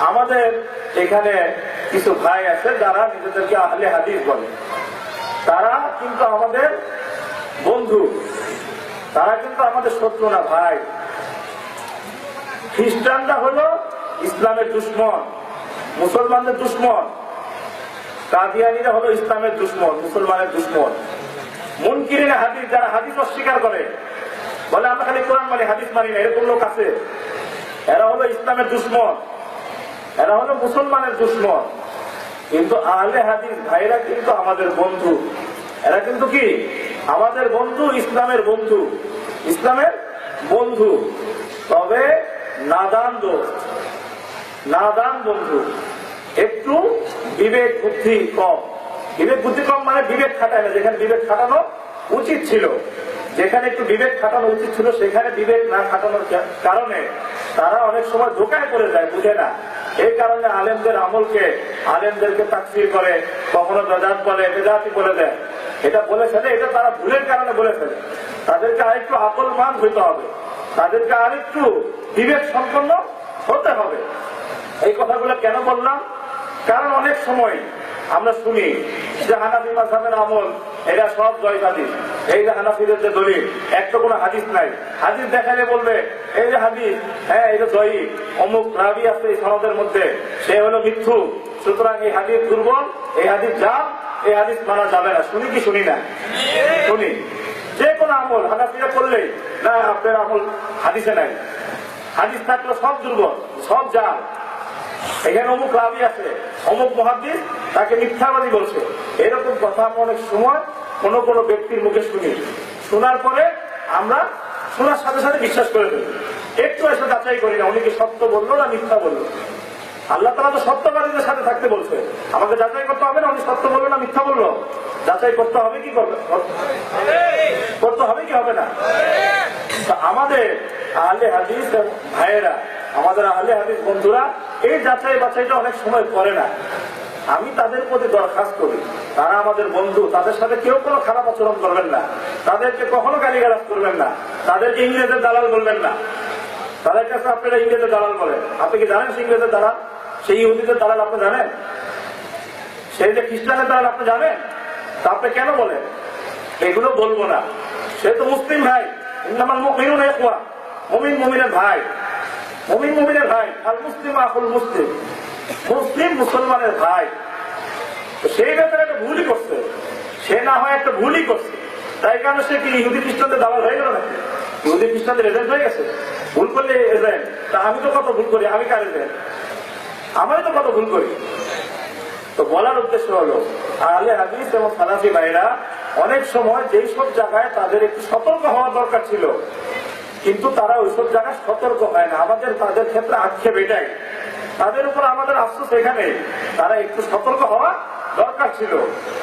আমাদের এখানে কিছু ভাই আছে যারা নিজেদেরকে আহলে হাদিস বলে। তারা কিন্তু আমাদের বন্ধু। তারা কিন্তু আমাদের শত্রু না ভাই। খ্রিস্টানরা হলো ইসলামের দুশ্মন, মুসলমানদের দুশ্মন। কাদিয়ানিরা হলো ইসলামের দুশ্মন, মুসলমানের দুশ্মন। মুনকিরিন হাদিস, যারা হাদিস অস্বীকার করে, বলে, আমরা খালি কোরআন মানি, হাদিস মানি না, এরকম লোক আছে। এরা হলো ইসলামের দুশ্মন। এরা হলো মুসলমানের দুশ্মন। কিন্তু আহলে হাদিস ভাইরা কিন্তু আমাদের বন্ধু। এরা কিন্তু কি? আমাদের বন্ধু, ইসলামের বন্ধু। ইসলামের বন্ধু। তবে নাদান দোষ। নাদান বন্ধু। একটু বিবেক বুদ্ধি কম। বিবেক বুদ্ধি কম মানে বিবেক খাটায় না। যেখানে বিবেক খাটানো উচিত ছিল। যেখানে একটু বিবেক খাটানো উচিত ছিল, সেখানে বিবেক না খাটানোর কারণে তারা অনেক সময় ধোকায় পড়ে যায়, বুঝে না। এই কারণে আলেমদের আমলকে, আলেমদেরকে তাকসির করে, কখনো বেদাত বলে, বেদাতি বলে দেয়। এটা বলে ফেলে, এটা তারা ভুলের কারণে বলে ফেলে। তাদেরকে আরেকটু আকলমান হইতে হবে। তাদেরকে আরেকটু বিবেক সম্পন্ন হতে হবে। এই কথাগুলো কেন বললাম? কারণ অনেক সময় আমরা শুনি যে হানাফি মাসাবের আমল, এরা সব জয়বাদী এই যে হানাফিদের যে দলিল একটা কোনো হাদিস নাই। হাদিস দেখালে বলবে, এই যে হাদিস হ্যাঁ এটা জয়ী। অমুক রাবি আছে এই সনদের মধ্যে, সে হলো মিথ্যু। সুতরাং এই হাদিস দুর্বল, এই হাদিস যা এই হাদিস মানা যাবে না। শুনি কি শুনি না? শুনি। যে কোনো আমল, হানাফিরা করলেই, না, আপনার আমল হাদিসে নাই। হাদিস থাকলে সব দুর্বল, সব জাল এখানে অমুক রাবি আছে, অমুক মহাদিস তাকে মিথ্যাবাদী বলছে। এরকম কথা অনেক সময় কোন কোন ব্যক্তির মুখে শুনি। শোনার পরে আমরা শোনার সাথে সাথে বিশ্বাস করে দেবো একটু এসে যাচাই করি না, উনি কি সত্য বলল না মিথ্যা বলল? আল্লাহ তালা তো সত্যবাদীদের সাথে থাকতে বলছে। আমাকে যাচাই করতে হবে না, উনি সত্য বলল না মিথ্যা বলল? যাচাই করতে হবে কি করবে? করতে হবে কি হবে না? আমাদের আহলে হাদিস ভাইয়েরা, আমাদের আহলে হাদিস বন্ধুরা, এই যাচাই বাছাইটা অনেক সময় করে না। আমি তাদের প্রতি দরখাস্ত করি। তারা আমাদের বন্ধু, তাদের সাথে কেউ কোনো খারাপ আচরণ করবেন না। তাদেরকে কখনো গালিগালাজ করবেন না। তাদেরকে ইংরেজের দালাল বলবেন না। তাদের কাছে আপনারা ইংরেজের দালাল বলেন। আপনি কি জানেন ইংরেজের দালাল? সেই ইহুদিদের দালাল আপনি জানেন? সেই যে খ্রিস্টানের দালাল আপনি জানেন? তা আপনি কেন বলেন? এগুলো বলব না। সে তো মুসলিম ভাই। আমার মুমিনুন ইখওয়া। মুমিন মুমিনের ভাই। মুমিন মুমিনের ভাই। আর মুসলিম আকুল মুসলিম। মুসলিম মুসলমানের ভাই। সেই ব্যাপারে একটা ভুলই করছে। সে না হয় একটা ভুলই করছে। তাই কারণে সে কি ইহুদি খ্রিস্টানদের দালাল হয়ে গেল নাকি? ইহুদি খ্রিস্টানদের এজেন্ট হয়ে গেছে? ভুল করলে এজেন্ট তা আমি তো কত ভুল করি? আমি কার এজেন্ট আমি তো কত ভুল করি? তো বলার উদ্দেশ্য হলো, আহলে হাদিস এবং সালাফি ভাইরা অনেক সময় যেই সব জায়গায় তাদের একটু সতর্ক হওয়া দরকার ছিল। কিন্তু তারা ওইসব জায়গায় সতর্ক হয় না। আমাদের তাদের ক্ষেত্রে আক্ষেপ এটাই। তাদের উপর আমাদের আফসোস এখানে। তারা একটু সতর্ক হওয়া দরকার ছিল।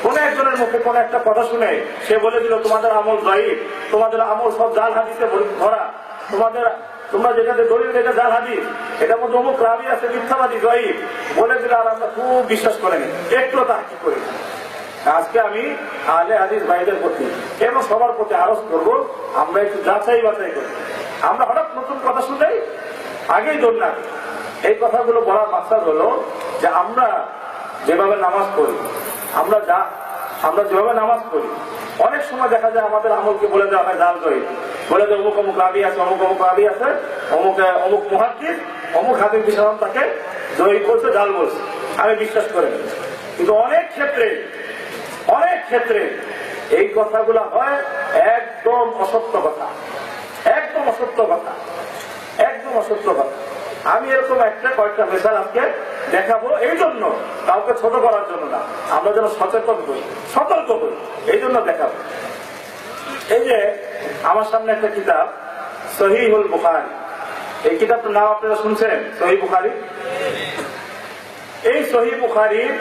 কোন একজনের মুখে কোন একটা কথা শুনে সে বলে দিল তোমাদের আমল জয়ীব তোমাদের আমল সব জাল হাদিসে ভরা তোমাদের তোমরা যেটাতে দলিল এটা জাল হাদিস, এটার মধ্যে অমুক রাবি আছে, মিথ্যাবাদী জয়ীব বলে দিলে আর আমরা খুব বিশ্বাস করে নি একটু তাহাকি করি আজকে আমি আলে হাদিস ভাইদের প্রতি এবং সবার প্রতি আরজ করব, আমরা একটু যাচাই বাছাই করি। আমরা হঠাৎ নতুন কথা শুনেই আগেই দৌড় না। এই কথাগুলো বলার মাকসাদ হলো যে আমরা যেভাবে নামাজ পড়ি, আমরা যা, আমরা যেভাবে নামাজ পড়ি, অনেক সময় দেখা যায় আমাদের আমলকে বলে দেওয়া হয় জাল জয়ী। বলে যে অমুক অমুক রাবি আছে, অমুক অমুক রাবি আছে, অমুক অমুক মহাদ্দিস, অমুক হাদিম বিশাল তাকে জয়ী করছে, জাল বলছে। আমি বিশ্বাস করে। কিন্তু অনেক ক্ষেত্রে অনেক ক্ষেত্রে এই কথাগুলো হয় একদম অসত্য কথা। একদম অসত্য কথা। একদম অসত্য কথা। আমি এরকম একটা কয়েকটা মেশাল আজকে দেখাবো, এই জন্য কাউকে ছোট করার জন্য না। আমরা যেন সচেতন হই, সতর্ক হই, এই জন্য দেখাবো। এই যে আমার সামনে একটা কিতাব, সহিহুল বুখারি। এই কিতাবটার নাম আপনারা শুনছেন? সহি বুখারি? এই সহি বুখারির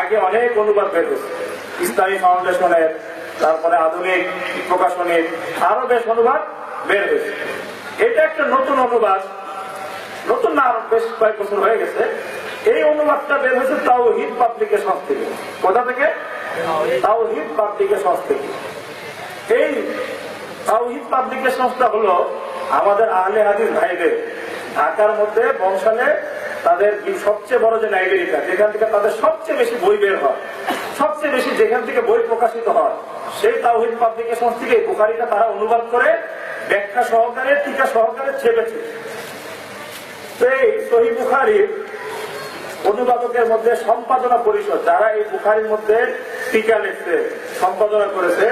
আগে অনেক অনুবাদ বের হয়েছে। ইসলামী ফাউন্ডেশনের, তারপরে আধুনিক প্রকাশনীর আরও বেশ অনুবাদ বের হয়েছে। এটা একটা নতুন অনুবাদ নতুন না আরও বেশ কয়েক বছর হয়ে গেছে। এই অনুবাদটা বের হয়েছে তাও হিট পাবলিকেশন থেকে। কোথা থেকে? তাও হিট পাবলিকেশন থেকে। এই তাওহিদ পাবলিকেশনটা হলো আমাদের আহলে হাদিস ভাইদের। ঢাকার মধ্যে বংশালে তাদের সবচেয়ে বড় যে লাইব্রেরিটা, যেখান থেকে তাদের সবচেয়ে বেশি বই বের হয়, সবচেয়ে বেশি যেখান থেকে বই প্রকাশিত হয়, সেই তাওহিদ পাবলিকেশন থেকে এই তারা অনুবাদ করে ব্যাখ্যা সহকারে, টিকা সহকারে ছেপেছে। এই সহি বুখারির অনুবাদকের মধ্যে সম্পাদনা পরিষদ, যারা এই বুখারির মধ্যে টিকা লিখছে, সম্পাদনা করেছে,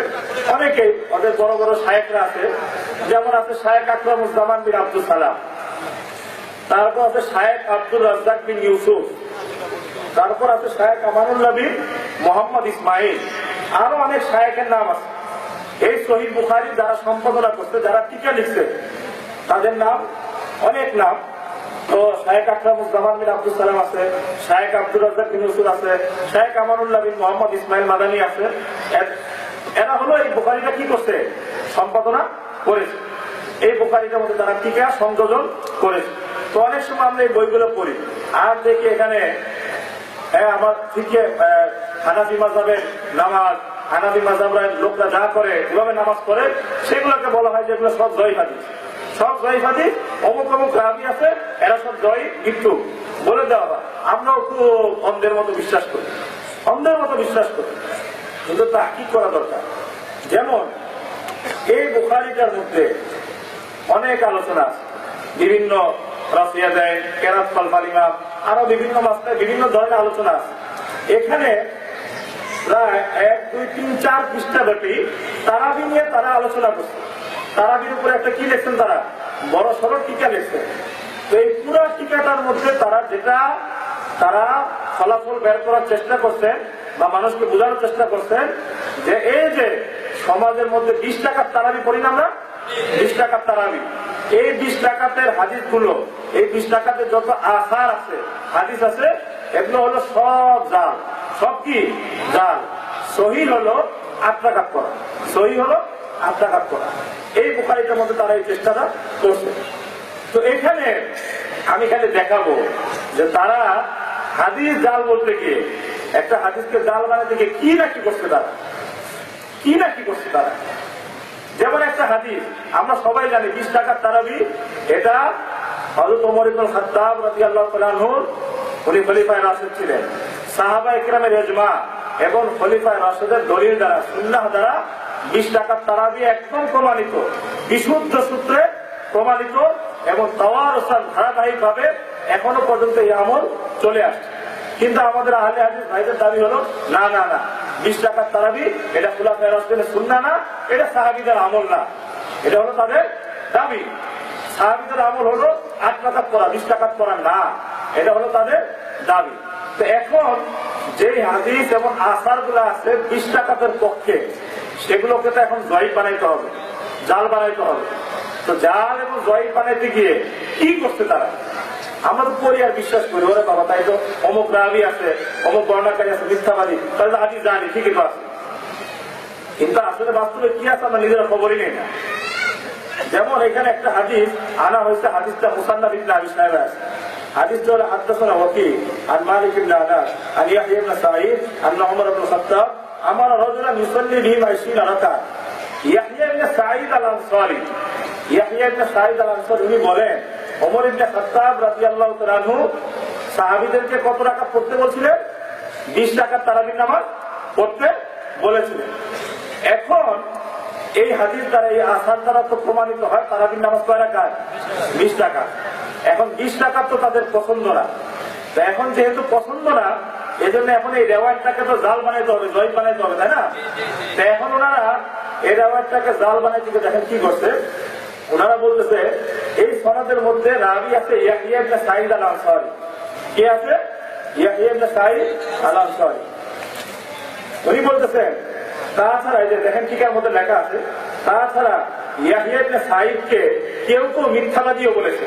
অনেকেই ওদের বড় বড় শায়েকরা আছে, যেমন আছে শায়েক আকরামুজ্জামান বিন আব্দুল সালাম, তারপর আছে শায়েক আব্দুল রাজ্জাক বিন ইউসুফ, তারপর আছে শায়েক আমানুল্লাহ বিন মোহাম্মদ ইসমাইল, আরও অনেক শায়েকের নাম আছে। এই শহীদ বুখারি যারা সম্পাদনা করছে, যারা টিকা লিখছে, তাদের নাম, অনেক নাম। তো শায়েক আকরামুজ্জামান বিন আব্দুল সালাম আছে, শায়েক আব্দুল রাজ্জাক বিন ইউসুফ আছে, শায়েক আমানুল্লাহ বিন মোহাম্মদ ইসমাইল মাদানি আছে। এরা হলো এই বুখারিটা কি করছে? সম্পাদনা করেছে। এই বুখারিটার মধ্যে তারা টিকা সংযোজন করেছে। তো অনেক সময় আমরা এই বইগুলো পড়ি। আর দেখি এখানে হ্যাঁ আমার ঠিকই হানাফি মাজাবের নামাজ, হানাফি মাজাবের লোকরা যা করে, এভাবে নামাজ পড়ে, সেগুলোকে বলা হয় যেগুলো সব জয় হাদিস। সব জয় হাদিস অমুক অমুক রাবি আছে, এরা সব জয় মৃত্যু বলে দেওয়া হয় আমরাও খুব অন্ধের মতো বিশ্বাস করি। অন্ধের মতো বিশ্বাস করি। কিন্তু তা কি করা দরকার? যেমন, এই বুখারিটার মধ্যে অনেক আলোচনা আছে। বিভিন্ন রাশিয়া দেয়, কেরাত ফল ফালিমা আরও বিভিন্ন মাস্টার বিভিন্ন ধরনের আলোচনা আছে। এখানে প্রায় এক, দুই, তিন, চার পৃষ্ঠা ব্যাপী তারা নিয়ে তারা আলোচনা করছে। তারাবির উপরে একটা কি লিখছেন তারা? বড় সড়ো টিকা লিখছেন। তো এই পুরো টিকাটার মধ্যে তারা যেটা তারা ফলাফল বের করার চেষ্টা করছেন বা মানুষকে বোঝানোর চেষ্টা করছেন যে এই যে সমাজের মধ্যে বিশ টাকার তারাবি পড়ি না আমরা? বিশ টাকার তারাবি। এই বিশ টাকাতের হাদিসগুলো এই বিশ টাকাতে যত আসার আছে, হাদিস আছে, এগুলো হলো সব জাল। সব কি? জাল। সহি হলো টাকা করা সহি হলো টাকা করা এই বুখারিটার মধ্যে তারা এই চেষ্টাটা করছে। তো এখানে আমি খালি দেখাবো যে তারা হাদিস জাল বলতে গিয়ে, একটা হাদিসকে জাল বানাতে গিয়ে কি না কি করছে তারা? কি না কি করছে তারা? যেমন একটা হাদিস, আমরা সবাই জানি বিশ টাকার তারাবি, এটা হজরত ওমর খাত্তাব উনি খলিফায়ে রাশিদ ছিলেন। সাহাবা ইকরামের ইজমা এবং খলিফায়ে রাশিদের দলিল দ্বারা, সুন্নাহ দ্বারা বিশ টাকার তারাবি একদম প্রমাণিত। বিশুদ্ধ সূত্রে প্রমাণিত এবং তাওয়ার ওসান ধারাবাহিক ভাবে এখনও পর্যন্ত এই আমল চলে আসছে। কিন্তু আমাদের আহলে হাজির ভাইদের দাবি হলো, না না না, বিশ টাকার তারাবি, এটা খুলা ফেরাজদের শুননা না, এটা সাহাবিদের আমল না। এটা হলো তাদের দাবি। সাহাবিদের আমল হলো আট টাকার করা বিশ টাকার করা না, এটা হলো তাদের দাবি। এখন যে হাদিস এবং আসারগুলো আছে, বিশ টাকাতের পক্ষে, সেগুলোকে তো এখন জয় বানাইতে হবে, জাল বানাইতে হবে। তো জাল এবং জয় বানাইতে গিয়ে কি করছে তারা? আমরা তো আর বিশ্বাস করি, ওরে বাবা, তাই তো অমুক রাবি আছে, অমুক বর্ণাকারী আছে, মিথ্যাবাদী, তাহলে তো জানি, ঠিকই তো আছে। কিন্তু আসলে বাস্তবে কি আছে আমরা নিজেরা খবরই নেই না। যেমন এখানে একটা হাদিস, আনা হয়েছে, হাদিসটা মুসান্নাফ ইবনে আবি সাহেব আছে। হাদিসটা হলো হাদাসানা ওয়াকি, আন মালিক ইবনে আনাস, আন ইয়াহইয়া ইবনে সাঈদ, আন উমর ইবনে খাত্তাব, আমার রাজুলান ইউসাল্লি বিহিম 20 রাকাত। ইয়াহইয়া ইবনে সাঈদ আল আনসারী ইয়াহইয়া ইবনে সাঈদ আল আনসারী উনি বলেন ওমর ইবনে খাত্তাব রাদিয়াল্লাহু তাআলা আনহু সাহাবীদেরকে কত রাকাত পড়তে বলছিলেন? 20 টাকার তারাবির নামাজ পড়তে বলেছিলেন। এখন এই হাদিস দ্বারা, এই আসার দ্বারা তো প্রমাণিত হয় তারাবির নামাজ কয় রাখা বিশ টাকা এখন বিশ টাকা তো তাদের পছন্দ না তো এখন যেহেতু পছন্দ না এই জন্য এখন এই রেওয়াজটাকে তো জাল বানাইতে হবে, জয় বানাইতে হবে, তাই না? তো এখন ওনারা এই রেওয়াজটাকে জাল বানাইতে দেখেন কি করছে। ওনারা বলতেছে, এই সনাদের মধ্যে রাবি আছে, ইয়াহিয়া আল আনসারী কে আছে? ইয়াহিয়া আল আনসারী উনি বলতেছেন তাছাড়া এই যে দেখেন টিকার মধ্যে লেখা আছে, তাছাড়া ইয়াহিয়া ইবনে কেউ কেউ মিথ্যাবাদীও বলেছে।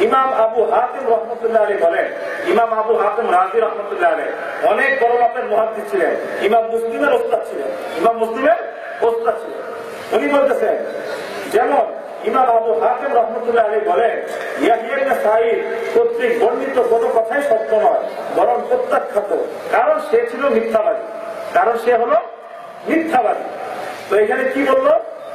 ইমাম আবু হাতিম রহমতুল্লাহ আলী বলেন, ইমাম আবু হাতিম রাজি রহমতুল্লাহ আলী, অনেক বড় মাপের মহাদ্দিস ছিলেন, ইমাম মুসলিমের ওস্তাদ ছিলেন, ইমাম মুসলিমের ওস্তাদ ছিলেন। উনি বলতেছেন, যেমন ইমাম আবু হাকিম রহমতুল্লাহ আলী বলেন, ইয়াহিয়া সাইদ কর্তৃক বর্ণিত কোন কথাই সত্য নয়, বরং প্রত্যাখ্যাত, কারণ সে ছিল মিথ্যাবাদী। কারণ সে হলো মিথ্যাবাদী। তো এখানে কি বলল?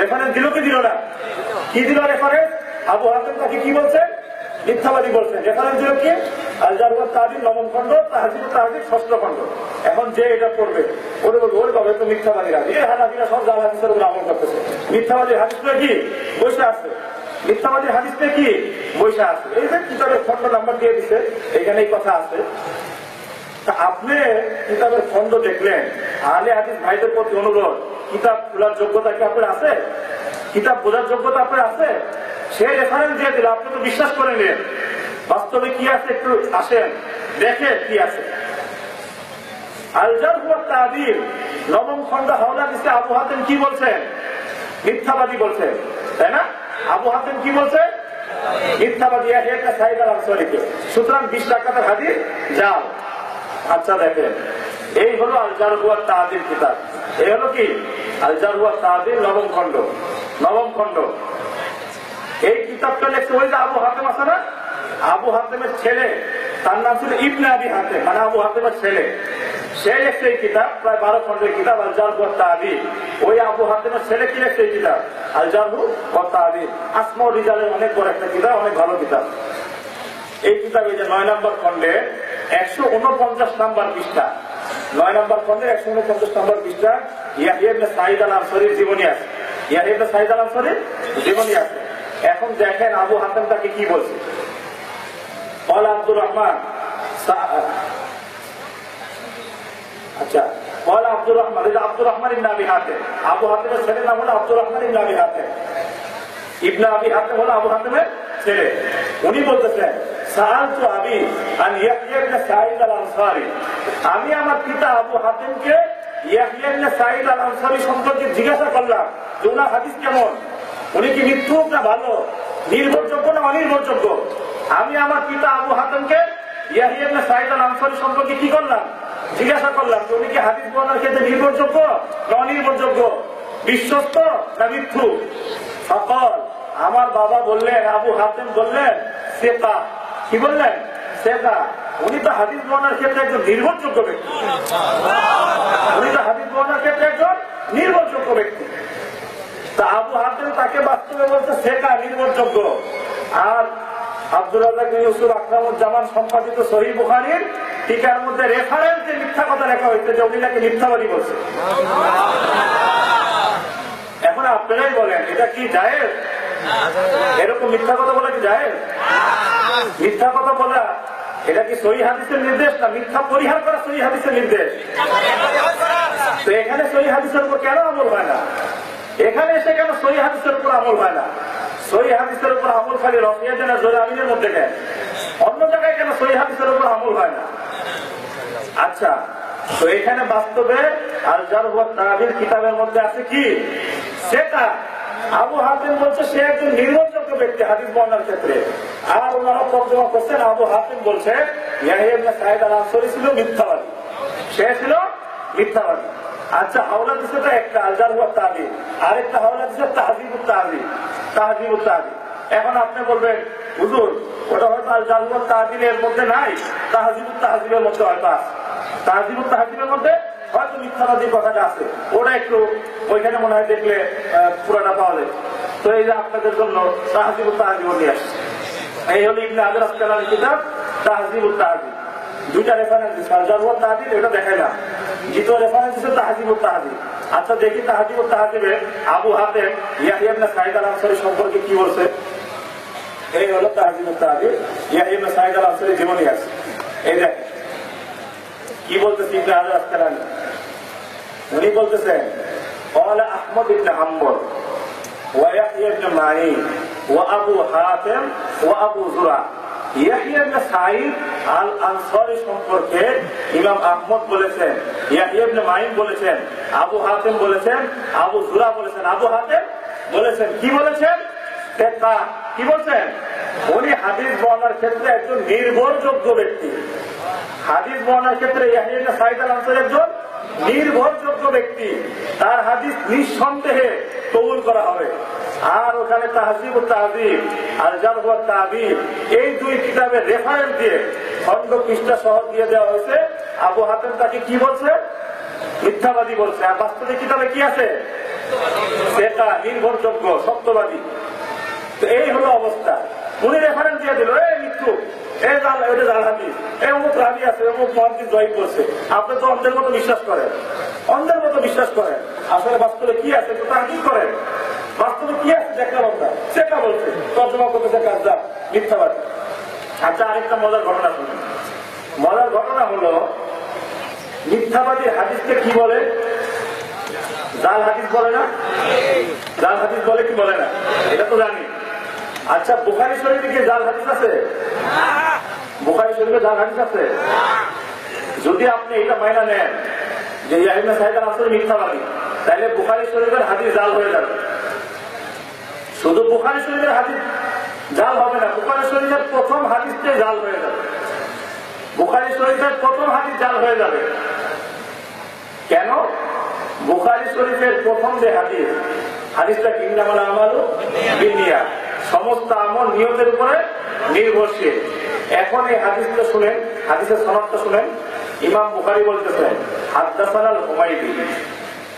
রেফারেন্স দিল কি দিল না? কি দিল রেফারেন্স আবু হাতেম তাকে কি বলছে? মিথ্যাবাদী বলছেন রেফারেন্স দিল কি? আলজার হুয়া তাহাদির নবম খণ্ড তাহাজিবুল তাহাদির ষষ্ঠ খণ্ড। এখন যে এটা করবে, ওরে বলব, ওরে বাবা তো মিথ্যাবাদীরা। এই হানাফিরা সব জাল হাদিসের উপর আমল করতেছে। মিথ্যাবাদী হাদিসটা কি? বসে আছে। মিথ্যাবাদী হাদিসটা কি? বৈশা আছে। এই যে কিতাবের খন্ড নাম্বার দিয়ে দিছে এখানে এই কথা আছে। তা আপনি কিতাবের খন্ড দেখলেন। আলে হাদিস ভাইদের প্রতি অনুরোধ। কিতাব খোলার যোগ্যতা কি আপনার আছে? কিতাব বোঝার যোগ্যতা আপনার আছে? সে রেফারেন্স দিয়ে দিল, আপনি তো বিশ্বাস করে নিন বাস্তবে কি আছে একটু আসেন দেখেন কি আছে। আলজার হুয়া নবম খন্ড হাওলা আবু হাতেম কি বলছেন মিথ্যাবাদী বলছেন তাই না? আবু হাতেম কি বলছে? মিথ্যাবাদী একটা সুতরাং বিশ টাকাতের হাদিস যাও। আচ্ছা দেখেন। এই হলো আলজার হুয়া তাহাদির কিতাব। এই হলো কি? আলজার হুয়া তাহাদির নবম খন্ড নবম খন্ড এই কিতাবটা লেখছে ওই যে আবু হাতেম আছে না? আবু হাতেমের ছেলে, তার নাম ছিল ইবনে আবি হাতে মানে আবু হাতেমের ছেলে। সে লেখছে এই কিতাব, প্রায় বারো খন্ডের কিতাব আল জারহু তাহাদি ওই আবু হাতেমের ছেলে কি লেখছে এই কিতাব? আল জারহু তাহাদি আসমা রিজালের অনেক বড় একটা কিতাব, অনেক ভালো কিতাব। এই কিতাবে যে নয় নম্বর খন্ডে একশো উনপঞ্চাশ নাম্বার পৃষ্ঠা। নয় নম্বর খন্ডে একশো উনপঞ্চাশ নম্বর পৃষ্ঠা। ইয়াহিবনে সাইদ আল আনসরির জীবনী আছে। ইয়াহিবনে সাইদ আল আনসরির জীবনী আছে। এখন দেখেন আবু হাসান তাকে কি বলছে? অল আব্দুর রহমান আচ্ছা অল আব্দুর রহমান এটা আব্দুর রহমান আবি হাতে। আবু হাতেমের ছেলের নাম হলো আব্দুর রহমান ইবনে আবি হাতে। ইবনা আবি হাতে হলো আবু হাতেমের ছেলে। উনি বলতেছেন আবি আন ইয়াহইয়া ইবনে সাঈদ আল আনসারী আমি আমার পিতা আবু হাতেমকে ইয়াহইয়া ইবনে সাঈদ আল আনসারী সম্পর্কে জিজ্ঞাসা করলাম, যে ওনার হাদিস কেমন? উনি কি মিথ্যুক না ভালো? নির্ভরযোগ্য না অনির্ভরযোগ্য? আমি আমার পিতা আবু হাতেমকে ইয়াহিয়া সাঈদ আল আনসারী সম্পর্কে কি করলাম? জিজ্ঞাসা করলাম, যে উনি কি হাদিস বর্ণনার ক্ষেত্রে নির্ভরযোগ্য না অনির্ভরযোগ্য? বিশ্বস্ত না মিথ্যু সকল আমার বাবা বললেন, আবু হাতেম বললেন সেতা কি বললেন? সেতা উনি তো হাদিস বর্ণার ক্ষেত্রে একজন নির্ভরযোগ্য ব্যক্তি। উনি তো হাদিস বর্ণার ক্ষেত্রে একজন নির্ভরযোগ্য ব্যক্তি। তা আবু হাতেম তাকে বাস্তবে বলছে সেটা নির্ভরযোগ্য? আর আব্দুল রাজাক ইউসুফ আকরামুজ্জামান সম্পাদিত সহি বুখারির টিকার মধ্যে রেফারেন্স যে মিথ্যা কথা লেখা হয়েছে যে উনি নাকি মিথ্যাবাদী বলছে। এখন আপনারাই বলেন, এটা কি যায় এরকম মিথ্যা কথা বলা কি যায় মিথ্যা কথা বলা, এটা কি সহি হাদিসের নির্দেশ না মিথ্যা পরিহার করা সহি হাদিসের নির্দেশ? তো এখানে সহি হাদিসের উপর কেন আমল হয় না? এখানে এসে কেন সহি হাদিসের উপর আমল হয় না? সহি হাদিসের উপর আমল খালি রফিয়া জেনা জোরে আমিনের মধ্যে কেন অন্য জায়গায় কেন সহি হাদিসের উপর আমল হয় না? আচ্ছা তো এখানে বাস্তবে আর আলজার তাহাবির কিতাবের মধ্যে আছে কি? সেটা আবু হাতিম বলছে সে একজন নির্ভরযোগ্য ব্যক্তি হাদিস বর্ণার ক্ষেত্রে, আর ওনারা তর্জমা করছেন আবু হাতিম বলছে, ইয়াহিয়া ছিল মিথ্যাবাদী। সে ছিল মিথ্যাবাদী। আচ্ছা হাওলা তো একটা আলজার হুয়া তাহাবির আরেকটা হাওলা দিচ্ছে তাহাজিবুর তাহাবির তাহাজিবুর তাহাবির এখন আপনি বলবেন, হুজুর, ওটা হয়তো আল জালুয়ার তাহাজিবের মধ্যে নাই তাহাজিবুর তাহাজিবের মধ্যে হয়তো আছে। তাহাজিবুর তাহাজিবের মধ্যে হয়তো মিথ্যাবাদী কথাটা আছে। ওটা একটু ওইখানে মনে হয় দেখলে পুরাটা পাওয়া যায়। তো এই যে আপনাদের জন্য তাহাজিবুর তাহাজিব নিয়ে আসছে এই হলো ইবনে আজর আসকালার কিতাব তাহাজিবুর তাহাজিব দুইটা রেফারেন্স দিচ্ছে আল জালুয়ার তাহাজিব এটা দেখাইলাম দ্বিতীয় রেফারেন্স দিচ্ছে তাহাজিবুর তাহাজিব আচ্ছা দেখি তাহাজিবুর তাহাজিবে আবু হাতে ইয়াহিয়া ইবনে সাইদ আল আনসারী সম্পর্কে কি বলছে এই হলো তাহাজিম তাহাজির ইয়াহিম সাইদ আল আনসারি জীবনী আছে এই দেখ কি বলতেছি ইবনে হাজার আসকালানি উনি বলতেছেন قال احمد بن حنبل ويحيى بن معين وابو حاتم وابو زرع ইয়াহিয়া ইবনে সাঈদ আল আনসারী সম্পর্কে ইমাম আহমদ বলেছেন ইয়াহিয়া ইবনে মাইন বলেছেন আবু হাতেম বলেছেন আবু জুরা বলেছেন আবু হাতেম বলেছেন কি বলেছেন তেতা কি বলছেন উনি হাদিস বর্ণার ক্ষেত্রে একজন নির্ভরযোগ্য ব্যক্তি হাদিস বর্ণার ক্ষেত্রে ইয়াহিয়া ইবনে সাঈদ আল আনসারী একজন নির্ভরযোগ্য ব্যক্তি, তার হাদিস নিঃসন্দেহে কবুল করা হবে। আর ওখানে তাহজিব ও তাহজিব, আর জানব তাহবিব এই দুই কিতাবের রেফারেন্স দিয়ে খন্ড পৃষ্ঠা সহ দিয়ে দেওয়া হয়েছে। আবু হাতেম তাকে কি বলছে? মিথ্যাবাদী বলছে। আর বাস্তবে কিতাবে কি আছে? সেটা নির্ভরযোগ্য, সত্যবাদী। তো এই হলো অবস্থা। উনি রেফারেন্স দিয়ে দিল, এই মৃত্যু এই ওইটা জাল হাদিস এই অমুক আছে অন্ধের মতো বিশ্বাস করেন। আসলে বাস্তবে কি আছে মিথ্যাবাদী। আচ্ছা মজার ঘটনা হলো, মিথ্যাবাদী হাদিসকে কি বলে? জাল হাদিস বলে না? জাল হাদিস বলে কি বলে না? এটা তো জানি। আচ্ছা বুখারি শরীফে কি জাল হাদিস আছে? বুখারি শরীফে জাল হাদিস আছে, যদি আপনি এটা মাইনা নেন যে ইয়াহিনা সাহেব আসলে মিথ্যাবাদী তাহলে বুখারি শরীফের হাদিস জাল হয়ে যাবে। শুধু বুখারি শরীফের হাদিস জাল হবে না বুখারি শরীফের প্রথম হাদিসটাই জাল হয়ে যাবে। বুখারি শরীফের প্রথম হাদিস জাল হয়ে যাবে। কেন? বুখারি শরীফের প্রথম যে হাদিস, হাদিসটা কিন্নামাল আমালু বিনিয়া সমস্ত আমল নিয়তের উপরে নির্ভরশীল এখন এই হাদিসটা শুনেন হাদিসের সনদটা শুনেন ইমাম বুখারি বলতেছেন হাদ্দাসান আল হুমাইদি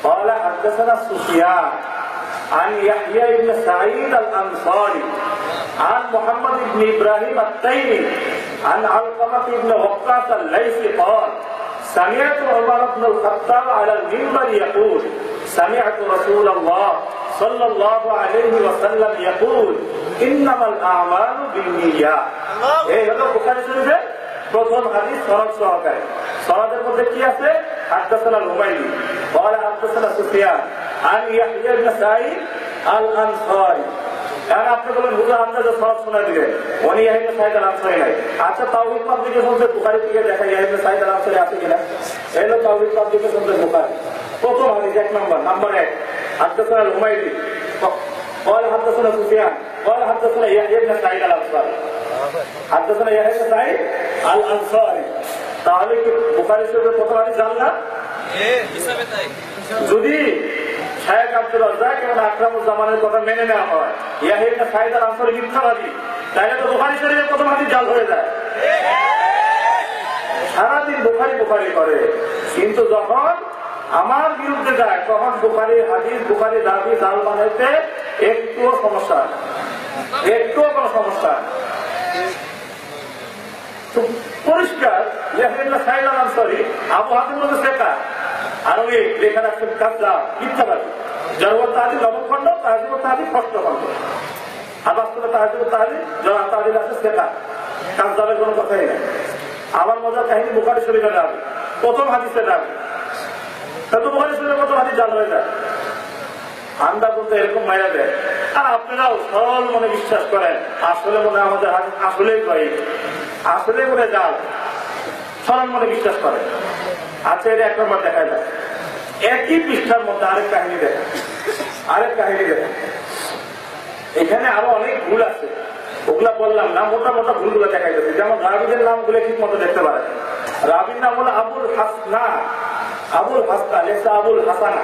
قال حدثنا سفيان عن يحيى بن سعيد الانصاري عن محمد بن ابراهيم التيمي عن علقمة بن وقاص الليثي قال سمعت عمر بن الخطاب على المنبر يقول سمعت رسول الله صلى الله عليه وسلم يقول انما الاعمال بالنيات এই হলো বুখারী শরীফে প্রথম হাদিস সনদ সহকারে সনদের মধ্যে কি আছে حدثنا الهميدي قال حدثنا سفيان عن يحيى بن سعيد الانصاري এখন আপনি বলেন হুজুর আন্দাজে সব শোনা দিলেন উনি ইয়াহিনে সাইদ আল আনসারি নাই আচ্ছা তাওহিদ পাবলিকেশন যে বুখারি থেকে দেখা ইয়াহিনে সাইদ আল আনসারি আছে কিনা এই হলো তাওহিদ পাবলিকেশন যে বুখারি প্রথম হাদিস এক নম্বর নাম্বার এক حدثنا الهميدي قال حدثنا سفيان قال حدثنا يحيى بن سعيد الانصاري حدثنا يحيى بن سعيد الانصاري তাহলে কি বুখারী শরীফের প্রথম হাদিস জানলা যদি শায়েখ আব্দুল রাজ্জাক এবং আকরামুজ্জামানের কথা মেনে নেওয়া হয় ইয়াহিনা সাইদ আল আনসারি মিথ্যাবাদী তাহলে তো বুখারী শরীফের প্রথম হাদিস জাল হয়ে যায় সারাদিন বুখারি বুখারি করে কিন্তু যখন আমার বিরুদ্ধে যায়, তখন বুখারি, হাদিস, বুখারি দাবি, জাল বানাইতে একটুও সমস্যা একটুও কোনো সমস্যা পরিষ্কার ওই লেখা কাজা নবম খণ্ড আছে কাজদাবের কোনো কথাই নেই। আমার মজার কাহিনী বুখারি শরীফে প্রথম হাদিসে যাবে আচ্ছা একই পৃষ্ঠার মধ্যে আরেক কাহিনী কাহিনী এখানে আরও অনেক ভুল আছে। ওগুলা বললাম না, মোটা মোটা ভুলগুলো দেখা যাচ্ছে। যেমন রাবিদের নামগুলো ঠিক মতো দেখতে পারে রাবির নাম হলো আবুল হাসনা। আবুল হাসনা, লেখছে আবুল হাসানা।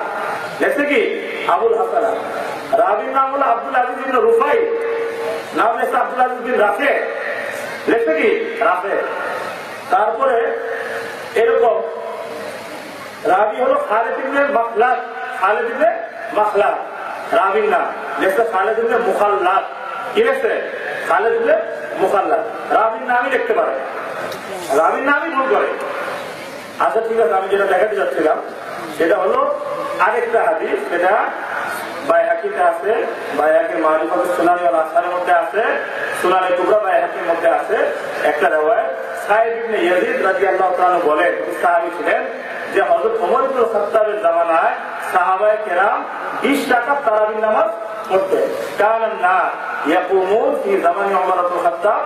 লেখছে কি? আবুল হাসানা। রাবির নাম হলো আব্দুল আজিজ বিন রুফাই নাম লেখছে আব্দুল আজিজ বিন রাফে লেখছে কি? রাফে তারপরে এরকম রাবি হলো খালেদ ইবনে মাখলাদ খালেদ ইবনে মাখলাদ রাবির নাম। লেখছে খালেদ ইবনে মুখাল্লাদ কি লেখছে? খালেদ ইবনে মুখাল্লাদ রাবির নামই লিখতে পারে। রাবির নামই ভুল করে। আচ্ছা ঠিক আছে, আমি যেটা দেখাতে যাচ্ছিলাম, সেটা হলো আরেকটা হাদিস, সেটা আছে মধ্যে আছে মধ্যে আছে, একটা সাহেব বলেন ছিলেন, যে হযরত ওমর ইবনে খাত্তাবের জামানায় সাহাবায়ে কেরাম 20 টাকা তারাবির নামাজ পড়তেন কারণ না ইয়াকুমুন ফি জামানি ওমর ইবনে খাত্তাব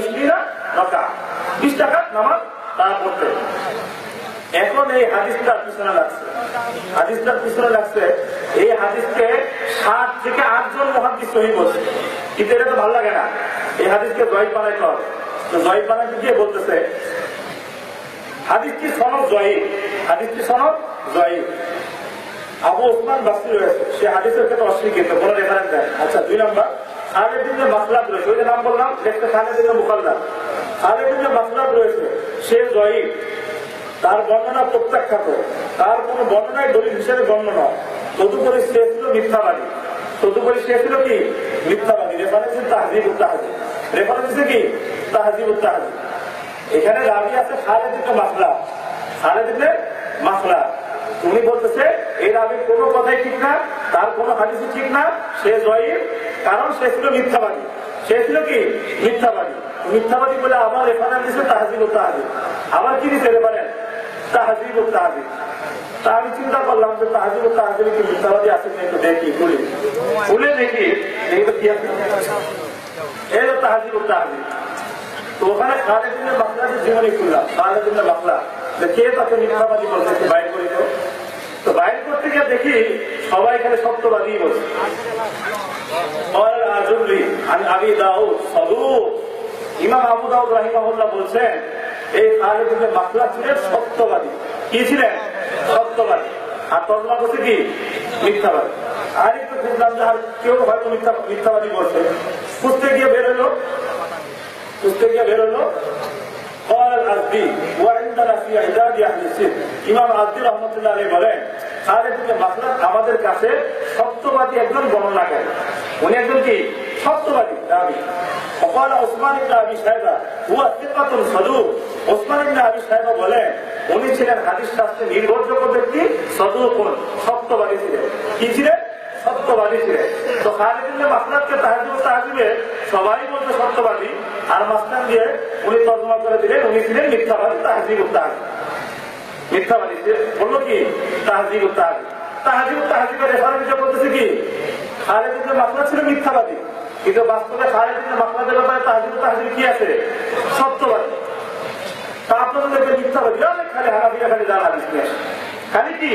ইসলিরা রাকা 20 টাকা নামাজ তারা পড়তেন এখন এই হাদিসটার পিছনে লাগছে। হাদিসটার পিছনে লাগছে, এই হাদিসকে সাত থেকে আটজন মহাদিস সহি বলছে। কিন্তু এটা তো ভালো লাগে না। এই হাদিসকে জয় বানাইতে হবে। তো জয় বানাইতে গিয়ে বলতেছে হাদিসটি সনদ জয়ী। হাদিসটি সনদ জয়ী। আবু ওসমান বাসি রয়েছে। সে হাদিসের ক্ষেত্রে অস্বীকৃত, কোন রেফারেন্স দেয় আচ্ছা দুই নম্বর। খালেদিন মাসলাদ রয়েছে, ওই যে নাম বললাম, দেখতে খালেদিন মুখাল্লাদ। খালেদিন মাসলাদ রয়েছে, সে জয়ী। তার বর্ণনা প্রত্যাখ্যাত। তার কোন বর্ণনায় দলিল হিসেবে গণ্য নয়। তদুপরি সে ছিল মিথ্যাবাদী। তদুপরি সে ছিল কি? মিথ্যাবাদী। রেফারেন্স তাহাজিব উত্তাহাজি রেফারেন্স কি? তাহাজিব উত্তাহাজি এখানে রাবি আছে খালেদ ইবনে মাসলা খালেদ ইবনে মাসলা তুমি বলতেছে এই রাবির কোনো কথাই ঠিক না, তার কোনো হাদিসই ঠিক না, সে জয়ীর, কারণ সে ছিল মিথ্যাবাদী। সে ছিল কি? মিথ্যাবাদী। মিথ্যাবাদী বলে আবার রেফারেন্স দিচ্ছে তাহাজিব উত্তাহাজি আবার কি দিতে রেফারেন্স তাহাজিব তাহাজিব। তা আমি চিন্তা করলাম যে তাহাজিব তাহাজিব কি মিথ্যাবাদী আছে একটু দেখি, খুলি। খুলে দেখি দেখি তো কি আছে। এই তো তাহাজিব তাহাজিব। তো ওখানে খালেদিনের বাংলাদেশ জীবনী খুললাম খালেদিনের বাংলা যে কে তাকে মিথ্যাবাদী বলছে একটু বাইর করি তো তো বাইর করতে গিয়ে দেখি সবাই এখানে সত্যবাদী বলছে আমি দাউদ সদুক ইমাম আবু দাউদ রাহিমাহুল্লাহ বলছেন এই খালেদিনের মাসলা ছিলেন সত্যবাদী কি ছিলেন? সত্যবাদী আর তর্জমা করছে কি? মিথ্যাবাদী আর একটু খুঁজলাম যে আর কেউ হয়তো মিথ্যা মিথ্যাবাদী বলছে। খুঁজতে গিয়ে বেরোলো খুঁজতে গিয়ে বেরোলো قال الأزدي وعندنا في عداد أهل السن ইমাম আজদি রহমতুল্লাহ আলী বলেন খালেদ ইবনে মাসলাদ আমাদের কাছে সত্যবাদী একজন বর্ণনাকারী উনি একজন কি সত্যবাদী দাবি وقال عثمان بن ابي شيبه هو ثقة صدوق ওসমান ইবনে আবি সাহেব বলেন উনি ছিলেন হাদিস শাস্ত্রে নির্ভরযোগ্য ব্যক্তি সদুকুন সত্যবাদী ছিলেন কি ছিলেন সত্যবাদী ছিলেন। তো খালিদিনের মাসলাদকে তাহাজিব তাহাজিবে সবাই বলতে সত্যবাদী। আর মাসলাদ দিয়ে উনি তর্জমা করে দিলেন, উনি ছিলেন মিথ্যাবাদী তাহাজিব তাহাজিব। মিথ্যাবাদী বলল কি? তাহাজিব তাহাজিব। তাহাজিব তাহাজিবের রেফারেন্স বলতেছে কি? খালিদিনের মাসলাদ ছিল মিথ্যাবাদী। কিন্তু বাস্তবে খালিদিনের মাসলাদের ব্যাপারে তাহাজিব তাহাজিব কি আছে? সত্যবাদী। তা আপনাদের মিথ্যাবাদী। অনেক খালি হানাফিরা খালি নিয়ে আসে। খালি কি?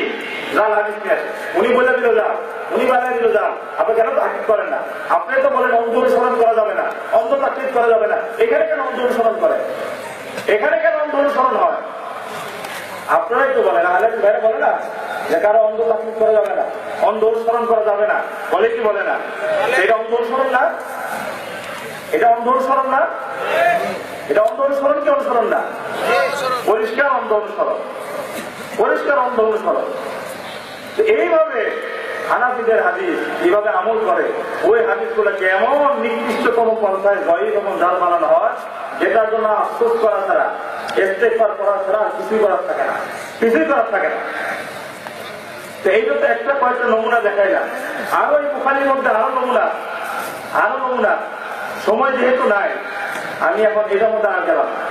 উনি বলে দিল যাও উনি বানিয়ে দিল যাও আপনি কেন তাকিদ করেন না? আপনি তো বলেন অন্ধ অনুসরণ করা যাবে না, অন্ধ তাকিদ করা যাবে না। এখানে কেন অন্ধ অনুসরণ করে? এখানে কেন অন্ধ অনুসরণ হয়? আপনারাই তো বলেন আলেন ভাইরা বলে না যে কারও অন্ধ তাকিদ করা যাবে না অন্ধ অনুসরণ করা যাবে না। বলে কি বলে না? এটা অন্ধ অনুসরণ না? এটা অন্ধ অনুসরণ না? এটা অন্ধ অনুসরণ কি অনুসরণ না? পরিষ্কার অন্ধ অনুসরণ পরিষ্কার অন্ধ অনুসরণ এইভাবে হানাফিদের হাদিস এইভাবে আমল করে, ওই হাদিস গুলোকে এমন নির্দিষ্টতম পন্থায় জয়ী এবং জাল বানানো হয়, যেটার জন্য আফসোস করা ছাড়া ইস্তেফার করা ছাড়া কিছুই করার থাকে না। কিছুই করার থাকে না। এইটা তো একটা কয়েকটা নমুনা দেখাইলাম। আরও এই বুখারির মধ্যে আরও নমুনা আরও নমুনা। সময় যেহেতু নাই, আমি এখন এটার মধ্যে আর গেলাম না।